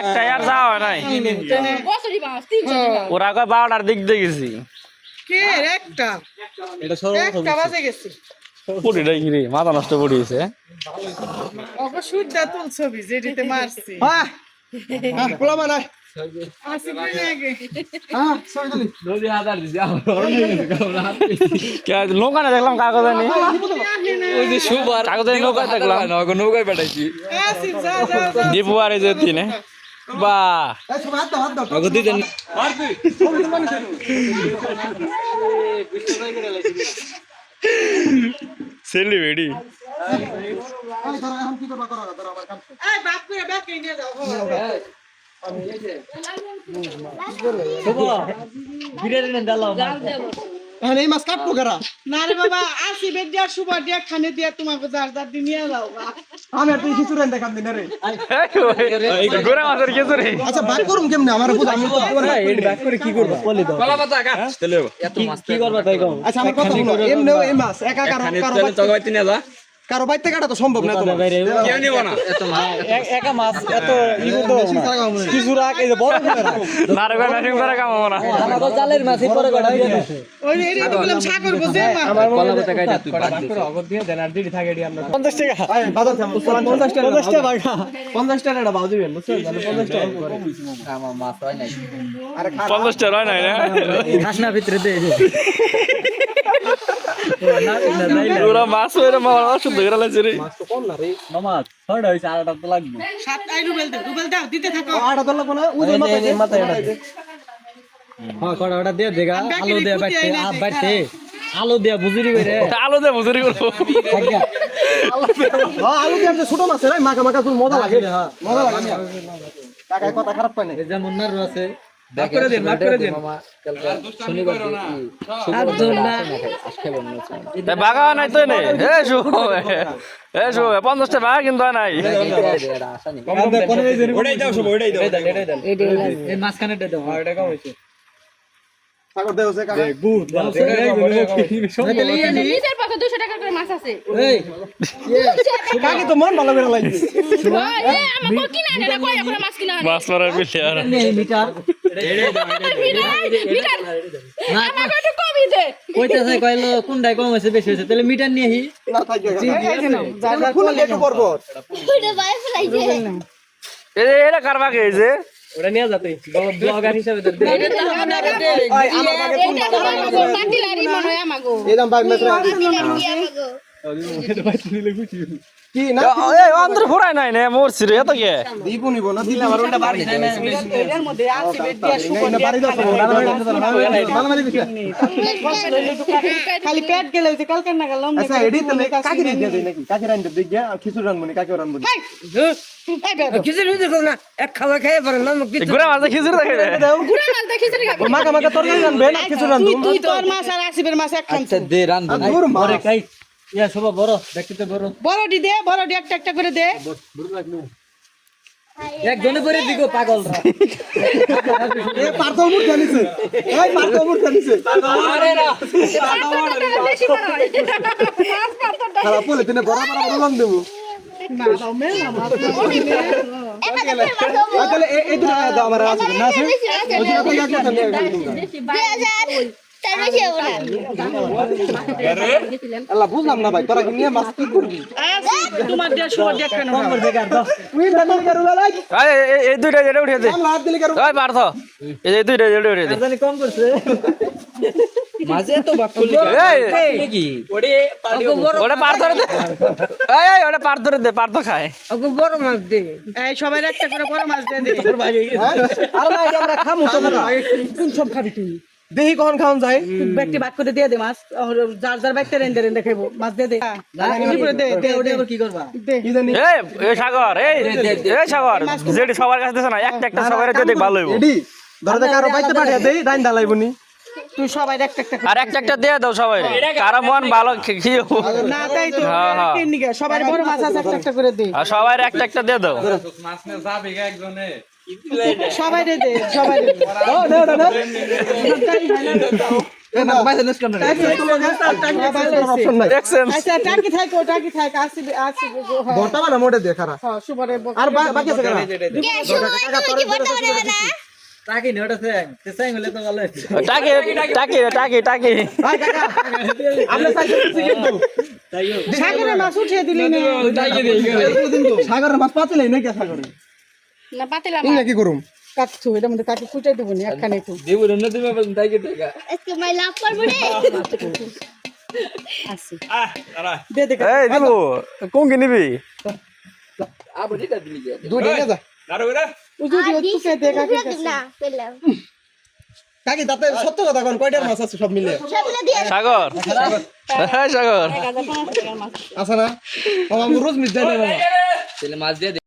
একটা আর যাওয়া নাই। ওরা কয় বারোটার দিক দিয়ে গেছি। একটা। একটা বাজে গেছে। পুরিটাই গিরি মাথা নষ্ট পড়িয়েছে যেটিতে মারছি। নৌকানে দেখলাম কাগজ কাগজ নৌকা দেখলাম নৌকায় পাঠাইছি দীপু আর এই যে তিনে বা সেলি বেডি এই বাপ করে ব্যাগ নিয়ে যাও না রে বাবা আসি বেদ দিয়া দিয়া খানে দিয়া তোমাকে যার যার দিয়ে নিয়ে যাও আমি আর তুই কিছু রেন দেখাম দিন রে। গোরা মাছের কিছু রে আচ্ছা ভাগ করুম কেমনে? আমার বুঝ আমি তো ভাগ করে কি করব? বলে দাও। কলা পাতা কাট চলে কি করবা তাই কম আচ্ছা আমার কথা এই মাছ একা কারও কারও তো গাইতে নিয়ে যা। কারও বাইতে কাটা তো সম্ভব না তোমার। কেউ নিব না? একা মাছ এত ই করতে কিছু রাখ এই যে বড় করে রাখ নারগা নারিং করে কামাবো না। আমাদের জালের মাছ এই পরে কটা দিয়ে ওই তো বললাম করব যে মা। কলা কাটা তুই বাদ দে 50 টাকা। এই বাজার থাম 50 টাকা। 50 টাকা ভাগা 50 টাকা এটা বাউ দিবেন বুঝছেন? তাহলে 50 টাকা আমার মাছ হয় নাই। আরে খা পঞ্চাশ টাকা হয় নাই না? খাসনা ভিতরে দে ওরা মাছ হয়ে মামা অসুস্থ করে লাগছে রে। মাছ তো কম না রে। মামা ছড়া হইছে আড়াটা তো লাগবে। সাত আই রুবেল দাও রুবেল দাও দিতে থাকো। আড়া তো লাগবে না মাথায় হ্যাঁ কড়া ওটা দিয়ে দেগা আলু দিয়ে বাইতে আলু দিয়ে বুজুরি আলু করব। হ্যাঁ আলু দিয়ে ছোট মাছ রে মাখা মাখা মজা লাগে। হ্যাঁ। মজা লাগে। কথা খারাপ পায় না। এই যে আছে মাফ করে দিন মাফ করে দিন। বাগা নাই তো নেই হে শু হে শু পঞ্চাশ টাকা কিন্তু নাই। ওটাই দাও সব ওটাই দাও এই মাঝখানে দে দাও আর এটা কম হইছে সাগর দেও সে কাকা গুড নিজের পাশে দুশো টাকা করে মাছ আছে এই কাকি তো মন ভালো করে লাগছে এ, আমাকে কিনা আনে না কয়টা করে মাছ কিনা আনে মাছ মারার মিটার। কইতেছে কইলো কোনটাই কম হয়েছে বেশি হয়েছে। তাহলে মিটার নিয়ে আহি এটা কার বাগে এই ওটা নিয়ে যাতে ব্লগার হিসাবে আমার মনে কি? না এই অন্তর ফুরাই নাই নে মরছি রে এত কে দিব নিব না দিলে আমার ওটা বাড়ি এর মধ্যে আসি বেদ দিয়া সুবা না বাড়ি দাও ভালো মানে দিছে খালি পেট গেলে যে কালকে না গেলাম আচ্ছা এডি তো কাকি রে দিয়ে নাকি কাকি রান দে গিয়া খিচুড়ি রানবনি কাকি রানবনি ঘুরে মাছ খিচুড়ি দেখে রে গুড়া মাছ দেখিস রে মাকা মাকা তরকারি রানবে না খিচুড়ি রানবো তুই তুই তোর মাছ আর আসিবের মাছ এক খান দে রান পরে ইয়া শোভা বড় দেখতে বড়। দে বড় একটা একটা করে দে। বড় করে দিগো পাগল এ পারতো মুর জানিছে। এই পারতো মুর আরে না। খারাপ হলে তুমি দেবো। না আচ্ছা, দাও আমার আছে। বুঝলাম না ভাই তোরা কি নিয়ে মাছ কি করবি তোমার দিয়া সুবা দিয়া খানো তুই জানি কারু লাই এই, এই- এই দুইটা যেটা উঠিয়ে দে আমরা হাত দিলে কারু ওই পার্থ এই দুইটা যেটা উঠিয়ে দে কম করছে মাঝে তো বাপ করলি এই কি ওটা পার্থ দে এই এই ওটা পার্থ রে দে পার্থ খায় এই সবাই একটা করে বড় মাছ দে দে আরে না আমরা খামু তো না কোন সব খাবি তুই দেহি কখন খাওন যায় ব্যক্তি বাদ করে দিয়ে দে মাছ। যার যার ব্যক্তি রেন্ডে রেন্ডে খাইবো। মাছ দে দে। এমনি করে দে দে ওটা কি করবা? এ সাগর এই এই সাগর যেটি সবার কাছে দিছে না একটা একটা সবার কাছে দেখ ভালো হইব। ধরে দেখ কারও বাইতে পাঠিয়ে দেই দাইন দালাইবনি তুই সবাই একটা একটা আর একটা একটা দিয়ে দাও সবাই। কারও মন ভালো খেয়ে না তাই তো হ্যাঁ, হ্যাঁ। তিন দিকে সবাই বড় মাছ আছে একটা একটা করে দে। আর সবাই একটা একটা দিয়ে দাও। মাছ না যাবে একজনে সবাই দে দে সবাই দে। ও না না আচ্ছা হ্যাঁ। বর্তমানে মোটে হ্যাঁ আর বাকি আছে না টাকি নেই ওটা স্যাং। সে স্যাং হলে তো ভালো হয়েছে টাকি টাকি টাকি টাকি। ভাই কাকা আপনি সাইকেল কিন্তু। সাগরে মাছ উঠিয়ে দিলি না। সাগরের মাছ পাতিলে নাই কে সাগরে? না পাতিলা ইংলা কি করুম? কাটছু এটার মধ্যে কাটি ফুটাই দেবো নি একখানে একটু। দেব না তুমি বলুন তাই কি আজকে মাই লাভ করব রে। আসি। আহ তারা দে দে এই দিলু কোন কি নিবি? আবু দিটা দিলি যা নিয়ে যা দাঁড়ো রে উজু দিয়ে তুকে দে কাকি কাছে না পেলাম। কাকি তাতে সত্য কথা কোন কয়টার মাছ আছে সব মিলে সবগুলো সাগর। হ্যাঁ সাগর। আছে না। রোজ মিস যাই না মাছ দিয়ে